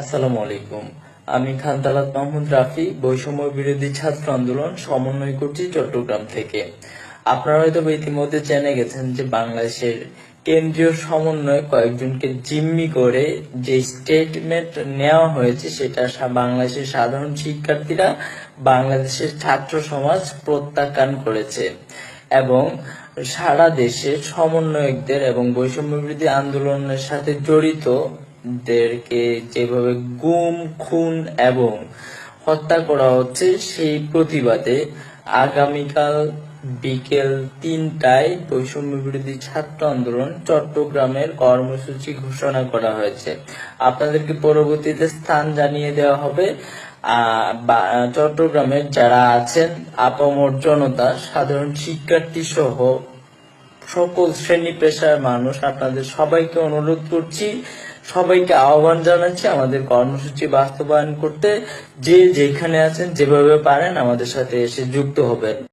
আসসালামু আলাইকুম। আমি খানতালাত মাহমুদ রাফি, বৈষম্য বিরোধী ছাত্র আন্দোলন সমন্বয় করছি চট্টগ্রাম থেকে। আপনারা হয়তো ইতিমধ্যে জেনে গেছেন যে বাংলাদেশের কেন্দ্রীয় সমন্বয় কয়েকজনকে জিম্মি করে যে স্টেটমেন্ট নেওয়া হয়েছে, সেটা বাংলাদেশের সাধারণ শিক্ষার্থীরা বাংলাদেশের ছাত্র সমাজ প্রত্যাখ্যান করেছে এবং সারা দেশে সমন্বয়কদের এবং বৈষম্য বিরোধী আন্দোলনের সাথে জড়িত দেরকে যেভাবে গুম, খুন এবং হত্যা করা হচ্ছে, সেই প্রতিবাদে আগামীকাল বিকেল তিনটায় বৈষম্য বিরোধী ছাত্র আন্দোলন চট্টগ্রামের কর্মসূচি ঘোষণা করা হয়েছে। আপনাদেরকে পরবর্তীতে স্থান জানিয়ে দেওয়া হবে। চট্টগ্রামের যারা আছেন, আপামর জনতা, সাধারণ শিক্ষার্থী সহ সকল শ্রেণি পেশার মানুষ, আপনাদের সবাইকে অনুরোধ করছি সবাইকে আহ্বান জানাচ্ছি আমাদের কর্মসূচি বাস্তবায়ন করতে। যে যেখানে আছেন, যেভাবে পারেন আমাদের সাথে এসে যুক্ত হবেন।